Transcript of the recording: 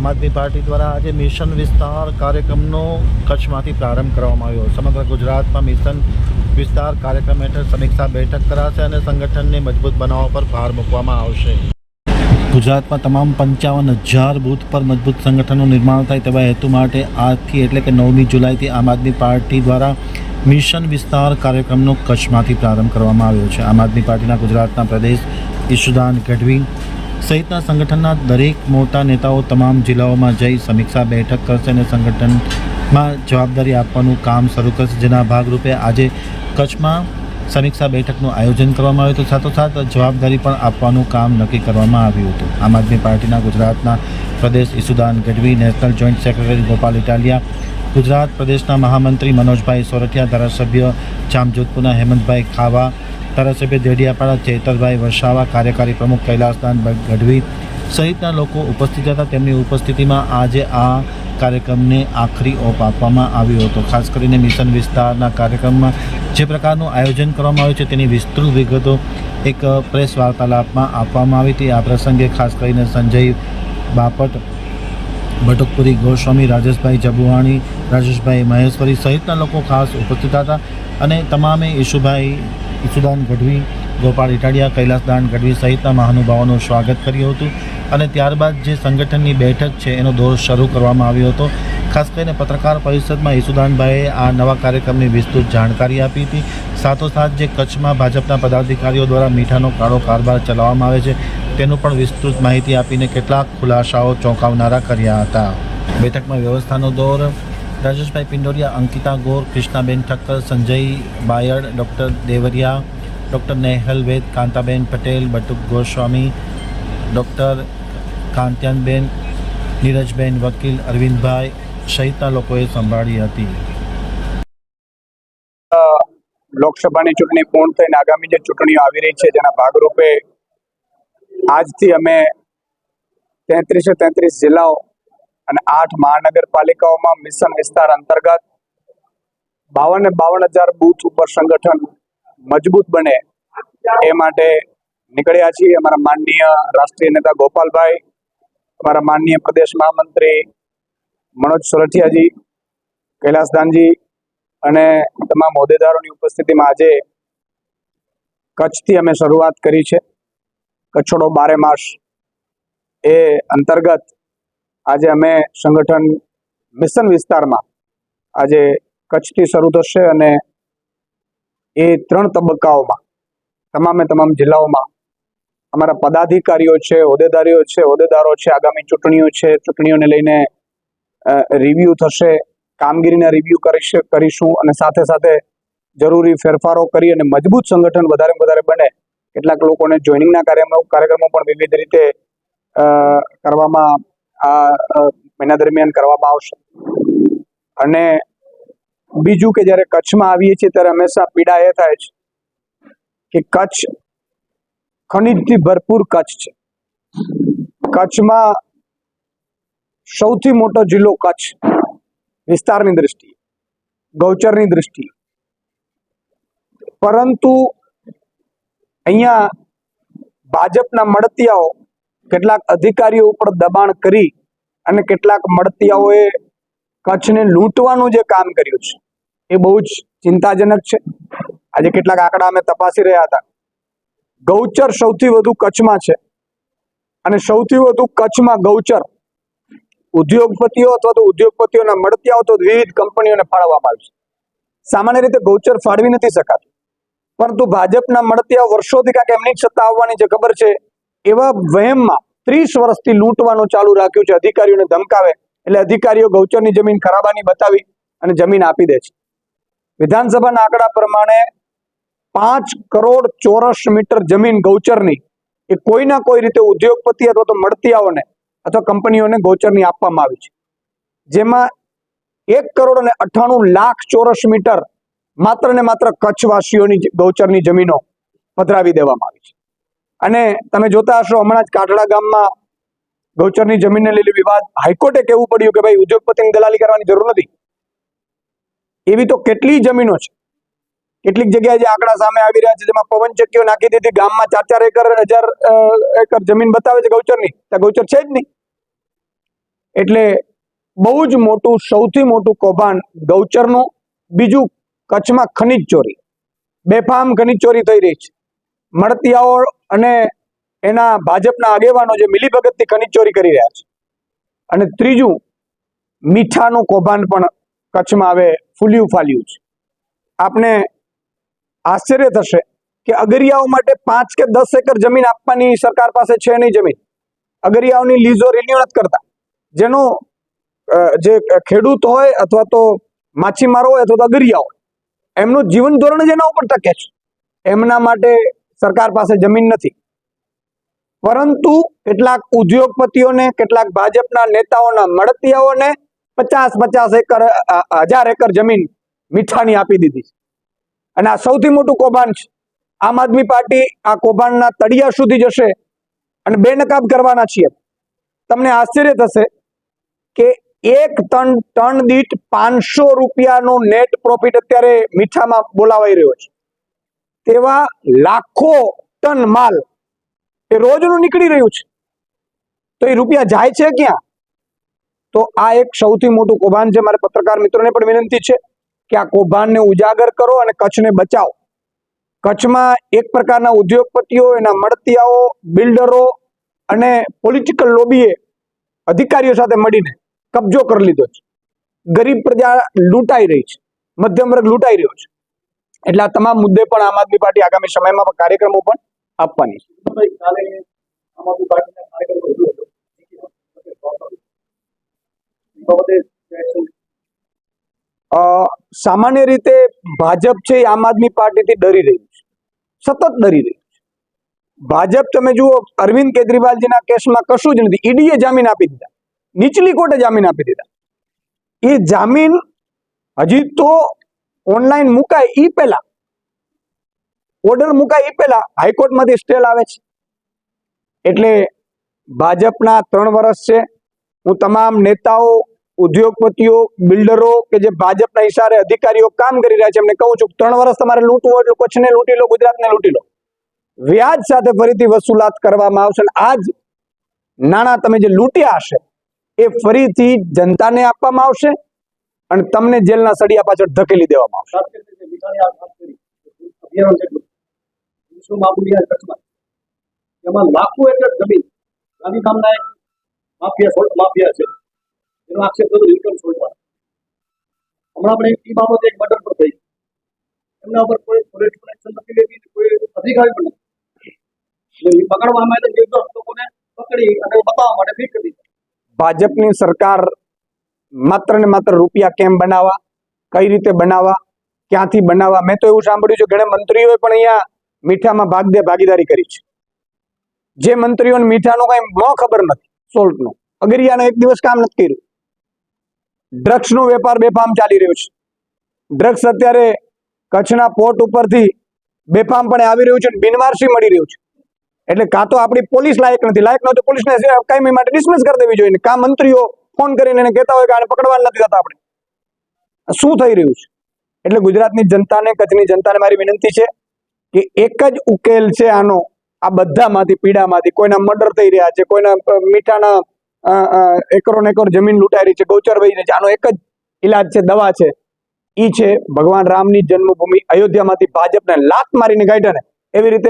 આમ આદમી પાર્ટી દ્વારા આજે મિશન વિસ્તાર કાર્યક્રમનો કચ્છમાંથી પ્રારંભ કરવામાં આવ્યો. સમગ્ર ગુજરાતમાં મિશન વિસ્તાર કાર્યક્રમ હેઠળ સમીક્ષા બેઠક કરાશે અને સંગઠનને મજબૂત બનાવવા પર ભાર મૂકવામાં આવશે. ગુજરાતમાં તમામ પંચાવન હજાર બૂથ પર મજબૂત સંગઠનનું નિર્માણ થાય તેવા હેતુ માટે આજથી એટલે કે નવમી જુલાઈથી આમ આદમી પાર્ટી દ્વારા મિશન વિસ્તાર કાર્યક્રમનો કચ્છમાંથી પ્રારંભ કરવામાં આવ્યો છે. આમ આદમી પાર્ટીના ગુજરાતના પ્રદેશ ઈશુદાન ગઢવી સહિતના સંગઠનના દરેક મોટા નેતાઓ તમામ જિલ્લાઓમાં જઈ સમીક્ષા બેઠક કરશે અને સંગઠનમાં જવાબદારી આપવાનું કામ શરૂ કરશે. જેના ભાગરૂપે આજે કચ્છમાં સમીક્ષા બેઠકનું આયોજન કરવામાં આવ્યું હતું. સાથોસાથ જવાબદારી પણ આપવાનું કામ નક્કી કરવામાં આવ્યું હતું. આમ આદમી પાર્ટીના ગુજરાતના પ્રદેશ Isudan Gadhvi, national joint secretary Gopal Italia, Gujarat પ્રદેશના મહામંત્રી મનોજભાઈ સોરઠિયા, ધારાસભ્ય જામજોધપુરના હેમંતભાઈ ખાવા ધારાસભ્ય દેડિયાપાડા ચેતરભાઈ વસાવા, કાર્યકારી પ્રમુખ કૈલાસદાન ગઢવી સહિતના લોકો ઉપસ્થિત હતા. તેમની ઉપસ્થિતિમાં આજે આ કાર્યક્રમને આખરી ઓપ આપવામાં આવ્યો હતો. ખાસ કરીને મિશન વિસ્તારના કાર્યક્રમમાં જે પ્રકારનું આયોજન કરવામાં આવ્યું છે તેની વિસ્તૃત વિગતો એક પ્રેસ વાર્તાલાપમાં આપવામાં આવી હતી. આ પ્રસંગે ખાસ કરીને સંજય બાપટ, બટુકપુરી ગોસ્વામી, રાજેશભાઈ જબુવાણી, રાજેશભાઈ મહેશ્વરી સહિતના લોકો ખાસ ઉપસ્થિત હતા અને તમામે ઈશુભાઈ ઈશુદાન ગઢવી, ગોપાલ ઇટાડિયા, કૈલાસદાન ગઢવી સહિતના મહાનુભાવોનું સ્વાગત કર્યું હતું અને ત્યારબાદ જે સંગઠનની બેઠક છે એનો દોર શરૂ કરવામાં આવ્યો હતો. ખાસ કરીને પત્રકાર પરિષદમાં ઈસુદાનભાઈએ આ નવા કાર્યક્રમની વિસ્તૃત જાણકારી આપી હતી. સાથોસાથ જે કચ્છમાં ભાજપના પદાધિકારીઓ દ્વારા મીઠાનો કાળો કારભાર ચલાવવામાં આવે છે, તેનું પણ વિસ્તૃત માહિતી આપીને કેટલાક ખુલાસાઓ ચોંકાવનારા કર્યા હતા. બેઠકમાં વ્યવસ્થાનો દોર Rajeshbhai Pindoria, Ankita Gor, Krishnaben Thakkar, Sanjay Bayad, doctor Devaria, doctor Nehal Ved, Kantaben Patel, Batuk Goswami, doctor Kantyanben, Nirajben Vakil, Arvindbhai સહિતના લોકોએ સંભાળી હતી. લોકસભાની ચૂંટણી પૂર્ણ થઈને આગામી જે ચૂંટણીઓ આવી રહી છે, જેના ભાગરૂપે આજથી અમે તેત્રીસે તેત્રીસ જિલ્લાઓ અને આઠ મહાનગરપાલિકાઓમાં મિશન વિસ્તાર અંતર્ગત બાવન બાવન હજાર બૂથ ઉપર સંગઠન મજબૂત બને એ માટે નીકળ્યા છીએ. અમારા માનનીય રાષ્ટ્રીય નેતા ગોપાલભાઈ, અમારા માનનીય પ્રદેશ મહામંત્રી મનોજ સોરઠિયાજી કૈલાસદાનજી અને તમામ હોદ્દેદારોની ઉપસ્થિતિમાં આજે કચ્છથી અમે શરૂઆત કરી છે. કચ્છોડો બારે માસ એ અંતર્ગત આજે અમે સંગઠન મિશન વિસ્તારમાં આજે કચ્છથી શરૂ થશે અને એ ત્રણ તબક્કાઓમાં, તમામે તમામ જિલ્લાઓમાં અમારા પદાધિકારીઓ છે, હોદ્દેદારીઓ છે, હોદ્દેદારો છે, આગામી ચૂંટણીઓ છે, ચૂંટણીઓને લઈને રિવ્યુ થશે, કામગીરીના રિવ્યુ કરીશ, કરીશું અને સાથે સાથે જરૂરી ફેરફારો કરી અને મજબૂત સંગઠન વધારે વધારે બને, કેટલાક લોકોને જોઈનિંગના કાર્યક્રમો કાર્યક્રમો પણ વિવિધ રીતે કરવામાં આ મહિના દરમિયાન કરવામાં આવશે. અને બીજું કે જ્યારે કચ્છમાં આવીએ છીએ ત્યારે હંમેશા પીડા એ થાય છે કે કચ્છ ખનિજથી ભરપૂર કચ્છ છે. કચ્છમાં સૌથી મોટો જિલ્લો કચ્છ વિસ્તારની દ્રષ્ટિએ, ગૌચરની દ્રષ્ટિએ. પરંતુ અહીંયા ભાજપના મળતિયાઓ કેટલાક અધિકારીઓ ઉપર દબાણ કરી અને કેટલાક મળતિયાઓએ કચ્છને લૂંટવાનું જે કામ કર્યું છે, એ બહુ જ ચિંતાજનક છે. આજે કેટલાક આંકડા અમે તપાસી રહ્યા હતા. ગૌચર સૌથી વધુ કચ્છમાં છે અને સૌથી વધુ કચ્છમાં ગૌચર ઉદ્યોગપતિઓ અથવા તો ઉદ્યોગપતિઓના મળતિયાઓ તો વિવિધ કંપનીઓને ફાળવવામાં આવ્યું છે. સામાન્ય રીતે ગૌચર ફાળવી નથી શકાતું. પરંતુ ભાજપના મળતિયાઓ વર્ષોથી કાંઈક એમની સત્તા આવવાની જે ખબર છે એવા વહેમમાં ત્રીસ વર્ષથી લૂંટવાનું ચાલુ રાખ્યું છે. અધિકારીઓને ધમકાવે એટલે અધિકારીઓ ગૌચરની જમીન ખરાબાની બતાવી અને જમીન આપી દે છે. વિધાનસભાના આંકડા પ્રમાણે પાંચ કરોડ ચોરસ મીટર જમીન ગૌચરની એ કોઈના કોઈ રીતે ઉદ્યોગપતિ અથવા તો મળતિયાઓને અથવા કંપનીઓને ગૌચરની આપવામાં આવી છે. જેમાં એક કરોડ અને અઠ્ઠાણું લાખ ચોરસ મીટર માત્ર ને માત્ર કચ્છવાસીઓની ગૌચરની જમીનો પધરાવી દેવામાં આવી છે. અને તમે જોતા હશો, હમણાં જ કાઠડા ગામમાં ગૌચરની જમીનને લીધે વિવાદ. હાઈકોર્ટે કહેવું પડ્યું કે ભાઈ ઉદ્યોગપતિની દલાલી કરવાની જરૂર નથી. એવી તો કેટલી જમીનો છે. કેટલીક જગ્યાએ જે આંકડા સામે આવી રહ્યા છે, જેમાં પવન ચક્કીઓ નાખી દીધી, ગામમાં ચાર ચાર એકર, હજાર એકર જમીન બતાવે છે ગૌચરની. ત્યાં ગૌચર છે જ નહીં. એટલે બહુ જ મોટું, સૌથી મોટું કૌભાંડ ગૌચરનું. બીજું કચ્છમાં ખનિજ ચોરી. બેફામ ખનિજ ચોરી થઈ રહી છે. મળતિયાઓ અને એના ભાજપના આગેવાનો જે મિલીભગતથી ખનિજ ચોરી કરી રહ્યા છે. અને ત્રીજું, મીઠાનું કૌભાંડ પણ કચ્છમાં હવે ફૂલ્યું ફાલ્યું છે. આપને આશ્ચર્ય થશે કે અગરિયાઓ માટે પાંચ કે દસ એકર જમીન આપવાની સરકાર પાસે છે નહીં જમીન. અગરિયાઓની લીઝો રિન્યુ નથી કરતા. જેનો જે ખેડૂત હોય અથવા તો માછીમારો હોય અથવા તો અગરિયા હોય, એમનું જીવન ધોરણ જ એના ઉપર ટકે છે. એમના માટે સરકાર પાસે જમીન નથી. પરંતુ કેટલાક ઉદ્યોગપતિઓને, કેટલાક ભાજપના નેતાઓના મળતિયાઓને પચાસ પચાસ એકર હજાર એકર જમીન મીઠાની આપી દીધી છે. અને આ સૌથી મોટું કૌભાંડ છે. આમ આદમી પાર્ટી આ કૌભાંડના તળિયા સુધી જશે અને બેનકાબ કરવાના છીએ. તમને આશ્ચર્ય થશે કે એક ટન ટન દીઠ પાંચસો રૂપિયાનો નેટ પ્રોફિટ અત્યારે મીઠામાં બોલાવાઈ રહ્યો છે. તેવા લાખો ટન માલ એ રોજનું નીકળી રહ્યું છે. તો એ રૂપિયા જાય છે ક્યાં? તો આ એક સૌથી મોટું કૌભાંડ છે. મારે પત્રકાર મિત્રોને પણ વિનંતી છે કે આ કૌભાંડને ઉજાગર કરો અને કચ્છને બચાવો. કચ્છમાં એક પ્રકારના ઉદ્યોગપતિઓ, એના મળતિયાઓ, બિલ્ડરો અને પોલિટિકલ લોબીએ અધિકારીઓ સાથે મળીને કબજો કરી લીધો છે. ગરીબ પ્રજા લૂંટાઈ રહી છે. મધ્યમ વર્ગ લૂંટાઈ રહ્યો છે. એટલે આ તમામ મુદ્દે પણ આમ આદમી પાર્ટી આગામી સમયમાં કાર્યક્રમો પણ આપવાની સામાન્ય રીતે ભાજપ છે આમ આદમી પાર્ટીથી ડરી રહ્યું છે. સતત ડરી રહ્યું છે. ભાજપ તમે જુઓ, અરવિંદ કેજરીવાલજીના કેસમાં કશું જ નથી. ઈડીએ જામીન આપી દીધા. નીચલી કોર્ટે જામીન આપી દીધા. એ જામીન હજી તો ઓનલાઈન મુકાય ઈ પહેલા. ઓર્ડર મુકાય ઈ પહેલા હાઈકોર્ટમાંથી સ્ટે આવે છે. એટલે ભાજપના ત્રણ વર્ષ છે. હું તમામ નેતાઓ, ઉદ્યોગપતિઓ, બિલ્ડરો કે જે ભાજપના ઇશારે અધિકારીઓ કામ કરી રહ્યા છે એમને કહું છું, ત્રણ વર્ષ તમારે લૂંટવું એટલે કચ્છને લૂંટી લો, ગુજરાતને લૂંટી લો. વ્યાજ સાથે ફરીથી વસૂલાત કરવામાં આવશે અને આજ નાણાં તમે જે લૂંટ્યા હશે, એ ફરીથી જનતાને આપવામાં આવશે. અને તમને જેલના સળિયા પાછળ ધકેલી દેવામાં આવશે. એમના ઉપર કોઈ પોલીસ નથી લેવી કોઈ અધિકારી પણ નથી. પકડવામાં આવે નિર્દોષ લોકોને પકડી અને બતાવવા માટે ફીટ કરી ભાજપની સરકાર માત્ર ને માત્ર રૂપિયા કેમ બનાવવા? કઈ રીતે બનાવવા? ક્યાંથી બનાવવા? મેં તો એવું સાંભળ્યું છે, ઘણા મંત્રીઓએ પણ અહીંયા મીઠામાં ભાગ દે, ભાગીદારી કરી છે. જે મંત્રીઓને મીઠાનો કઈ ન ખબર નથી, સોલ્ટનો. અગરિયાનો એક દિવસ કામ નથી કર્યું. ડ્રગ્સનો વેપાર બેફામ ચાલી રહ્યો છે. ડ્રગ્સ અત્યારે કચ્છના પોર્ટ ઉપરથી બેફામ પણ આવી રહ્યું છે બિનવારસી મળી રહ્યું છે. એટલે કાં તો આપણી પોલીસ લાયક નથી. લાયક ન તો પોલીસને કાયમી માટે ડિસમિસ કરી દેવી જોઈએ કાં મંત્રીઓ ફોન કરીને એને કહેતા હોય કે આને પકડવા નથી થતા આપણે. શું થઈ રહ્યું છે? એટલે ગુજરાતની જનતાને, કચ્છની જનતાને મારી વિનંતી છે કે એક જ ઉકેલ છે આનો. આ બધામાંથી, પીડામાંથી, કોઈના મર્ડર થઈ રહ્યા છે, કોઈના મીઠાના એકરો ને એકર જમીન લૂંટાઈ રહી છે ગૌચર વહી રહી છે. આનો એક જ ઈલાજ છે, દવા છે. ઈ છે ભગવાન રામની જન્મભૂમિ. અયોધ્યામાંથી ભાજપને લાત મારીને કાઢ્યા ને. એવી રીતે